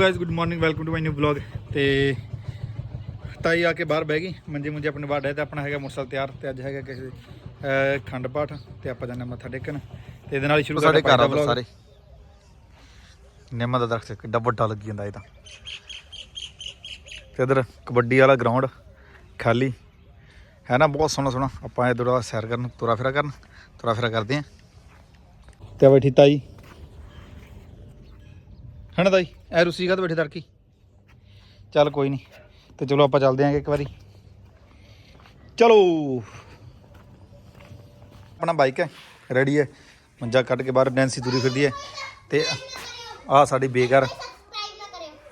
Guys good morning welcome to my new vlog ਤੇ ਤਾਈ ਆ ਕੇ ਬਾਹਰ ਬਹਿ ਗਈ। ਮੰਜੇ ਮੁੰਜੇ ਆਪਣੇ ਬਾਹਰ ਹੈ ਤੇ ਆਪਣਾ ਹੈਗਾ ਮੋਟਰਸਾਈਕਲ ਤਿਆਰ ਤੇ ਅੱਜ ਹੈਗਾ ਕਿਸੇ ਅਖੰਡ ਪਾਠ ਤੇ ਆਪਾਂ ਹਾਂ ਮੱਥਾ ਟੇਕਣ। ਤੇ ਇਹਦੇ ਨਾਲ ਹੀ ਸ਼ੁਰੂ ਕਰਦੇ ਹਾਂ vlog। ਸਾਰੇ। ਨਿੰਮ ਦਾ ਦਰਖਤ ਕਿੱਡਾ ਵੱਡਾ ਲੱਗੀ ਜਾਂਦਾ ਇਹ ਤਾਂ। ਤੇ ਇਧਰ ਕਬੱਡੀ ਵਾਲਾ ਗਰਾਊਂਡ ਖਾਲੀ। ਹੈ ਨਾ ਬਹੁਤ ਸੋਹਣਾ ਸੋਹਣਾ। ਆਪਾਂ ਇਹ ਥੋੜਾ ਸੈਰ ਕਰਨ ਤੁਰਾ ਫਿਰਾ ਕਰਨ ਤੁਰਾ ਫਿਰਾ ਕਰਦੇ ਆਂ ਤੇ ਬੈਠੀ ਤਾਈ। ਹਣਾ ਤਾਈ? ਐ ਰੁਸੀ ਕਾ ਬੈਠੀ ਤੜਕੀ। ਚੱਲ ਕੋਈ ਨਹੀਂ ਤੇ ਚਲੋ ਆਪਾਂ ਚੱਲਦੇ ਆਂਗੇ ਇੱਕ ਵਾਰੀ। ਚਲੋ। ਆਪਣਾ ਬਾਈਕ ਹੈ ਰੈਡੀ ਹੈ। ਮੰਜਾ ਕੱਢ ਕੇ ਬਾਹਰ ਨੈਂਸੀ ਤੁਰੀ ਫਿਰਦੀ ਹੈ। ਤੇ ਆ ਸਾਡੀ ਬੇਘਰ।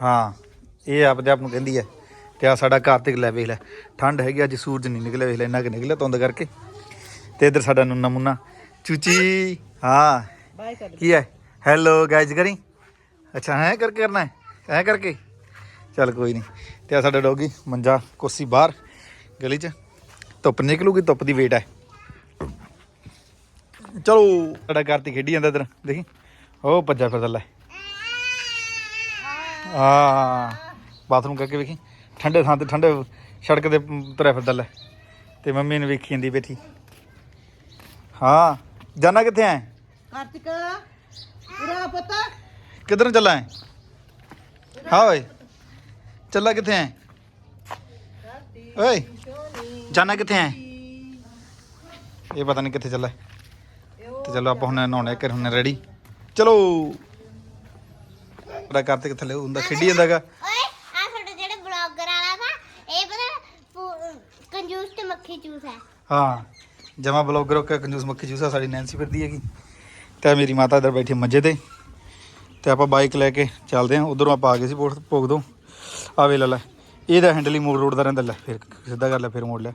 ਹਾਂ ਇਹ ਆਪਦੇ ਆਪ ਨੂੰ ਕਹਿੰਦੀ ਹੈ ਤੇ ਆ ਸਾਡਾ ਕਾਰਤਿਕ ਲੈ ਵੇਖ ਲੈ। ਠੰਡ ਹੈਗੀ ਅੱਜ ਸੂਰਜ ਨਹੀਂ ਨਿਕਲਿਆ ਵੇਖ ਲੈ ਇੰਨਾ ਕਿ ਨਿਕਲਿਆ ਤੁੰਦ ਕਰਕੇ। ਤੇ ਇਧਰ ਸਾਡਾ ਨੁੰਨਾ ਮੁੰਨਾ। ਚੂਚੀ ਹਾਂ ਕੀ ਹੈ? ਹੈਲੋ ਗਾਇਜ਼ ਕਰੀ? ਅੱਛਾ, ਹੈ ਕਰਕੇ ਕਰਨਾ ਹੈ? ਐ ਕਰਕੇ? ਚੱਲ ਕੋਈ ਨਹੀਂ। ਤੇ ਆ ਸਾਡਾ ਡੋਗੀ ਮੰਜਾ ਕੁਰਸੀ ਬਾਹਰ, ਗਲੀ 'ਚ। ਧੁੱਪ ਨਿਕਲੂਗੀ, ਧੁੱਪ ਦੀ ਵੇਟ ਹੈ। ਚਲੋ, ਸਾਡਾ ਕਾਰਤਿਕ ਖੇਡੀ ਜਾਂਦਾ ਇਧਰ, ਦੇਖੀ। ਉਹ ਭੱਜਾ ਫਿਰਦਾ ਲੈ ਆ ਬਾਥਰੂਮ ਕਰਕੇ ਵੇਖੀ। ਠੰਡੇ ਥਾਂ ਤੇ, ਠੰਡੇ ਸੜਕ ਤੇ ਤੁਰਿਆ ਫਿਰਦਾ ਲੈ ਤੇ ਮੰਮੀ ਨੇ ਵੇਖੀ ਜਾਂਦੀ ਬੈਠੀ। ਹਾਂ ਜਾਣਾ ਕਿੱਥੇ ਐ ਕਾਰਤਿਕ, ਉਰਾ ਪਤਾ। ਕਿੱਧਰ ਨੂੰ ਚੱਲਾ ਹਾਂ ਓਏ ਚੱਲਾ ਕਿੱਥੇ ਐ? ਓਏ ਜਾਣਾ ਕਿੱਥੇ ਐ? ਇਹ ਪਤਾ ਨਹੀਂ ਕਿੱਥੇ ਚੱਲਾ। ਤੇ ਚਲੋ ਆਪਾਂ ਹੁਣ ਨਹਾਉਣੇ ਕਰ ਹੁਣ ਰੈਡੀ ਚਲੋ। ਬੜਾ ਕਰਤੇ ਕਿੱਥੇ ਲੈ ਹੁੰਦਾ ਖੇਡੀ ਜਾਂਦਾਗਾ। ਓਏ ਆ ਤੁਹਾਡਾ ਜਿਹੜਾ ਬਲੌਗਰ ਵਾਲਾ ਥਾ ਇਹ ਪਤਾ ਪੂ- ਕੰਜੂਸ ਤੇ ਮੱਖੀ ਚੂਸ ਹੈ। ਹਾਂ ਜਮਾ ਬਲੌਗਰ ਹੋ ਕੇ ਕੰਜੂਸ ਮੱਖੀ ਜੂਸਾ ਸਾਡੀ ਨੈਂਸੀ ਫਿਰਦੀ ਹੈਗੀ। ਤੇ ਮੇਰੀ ਮਾਤਾ ਇਧਰ ਬੈਠੀ ਮੰਜੇ ਤੇ। ਤੇ ਆਪਾਂ ਬਾਈਕ ਲੈ ਕੇ ਚੱਲਦੇ ਆਂ ਉਧਰੋਂ ਆਪਾਂ ਆ ਗਏ ਸੀ ਪੋਰਟ ਭੋਗ ਤੋਂ। ਆ ਵੇ ਲੈ ਲੈ। ਇਹਦਾ ਹੈਂਡਲ ਹੀ ਮੋੜ ਰੋਡ ਦਾ ਰਹਿੰਦਾ ਲੈ। ਫਿਰ ਸਿੱਧਾ ਕਰ ਲੈ, ਫਿਰ ਮੋੜ ਲਿਆ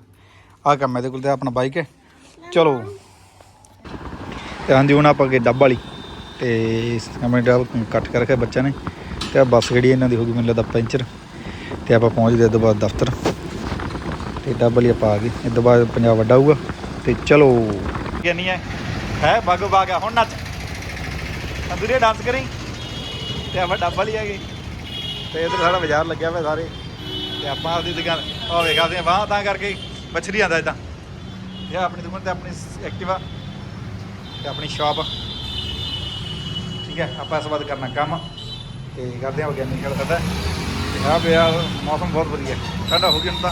ਆ ਕੰਮ ਇਹਦੇ ਕੋਲ ਤੇ ਆਪਣਾ ਬਾਈਕ ਹੈ। ਚਲੋ। ਤੇ ਹਾਂਜੀ, ਹੁਣ ਆਪਾਂ ਅੱਗੇ ਡੱਬ ਵਾਲੀ। ਤੇ ਆਪਣੇ ਡੱਬ ਕੱਟ ਕਰ ਰੱਖਿਆ ਬੱਚਿਆਂ ਨੇ। ਤੇ ਆ ਬੱਸ ਜਿਹੜੀ ਇਹਨਾਂ ਦੀ ਹੋ ਗਈ ਮੈਨੂੰ ਲੱਗਦਾ ਪੈਂਚਰ। ਤੇ ਆਪਾਂ ਪਹੁੰਚ ਗਏ ਇਹ ਤੋਂ ਬਾਅਦ ਦਫ਼ਤਰ। ਤੇ ਡੱਬ ਵਾਲੀ ਆਪਾਂ ਆ ਗਏ। ਇਹ ਤੋਂ ਬਾਅਦ ਪੰਜਾਬ ਵੱਡਾ ਹੋਊਗਾ। ਤੇ ਚਲੋ। ਕਿੰਨੀ ਹੈ? ਹੈ ਬਾਗੋ ਬਾਗ ਹੁਣ ਨੱਚ। ਅੰਦਰੇ ਡਾਂਸ ਕਰੀ। ਤੇ ਆਪਾਂ ਡਬਲ ਹੀ ਹੈਗੇ। ਤੇ ਇਧਰ ਸਾਡਾ ਬਾਜ਼ਾਰ ਲੱਗਿਆ ਹੋਇਆ ਸਾਰੇ। ਤੇ ਆਪਾਂ ਆਪਦੀ ਦੁਕਾਨ, ਉਹ ਕਰਦੇ ਆ ਬਾਹ ਤਾਂ ਕਰਕੇ ਮੱਛਰੀ ਆਂਦਾ ਇਦਾਂ। ਇਹ ਆਪਣੀ ਦੁਕਾਨ ਤੇ ਆਪਣੀ ਐਕਟਿਵਾ ਤੇ ਆਪਣੀ ਸ਼ਾਪ। ਠੀਕ ਹੈ, ਆਪਾਂ ਇਸ ਤੋਂ ਬਾਅਦ ਕਰਨਾ ਕੰਮ। ਤੇ ਕਰਦੇ ਹਾਂ ਵਿਗਿਆਨੀ ਖੇਡ ਕਰਦਾ ਤੇ ਆ ਪਿਆ, ਮੌਸਮ ਬਹੁਤ ਵਧੀਆ। ਠੰਡਾ ਹੋ ਗਿਆ ਹੁਣ ਤਾਂ।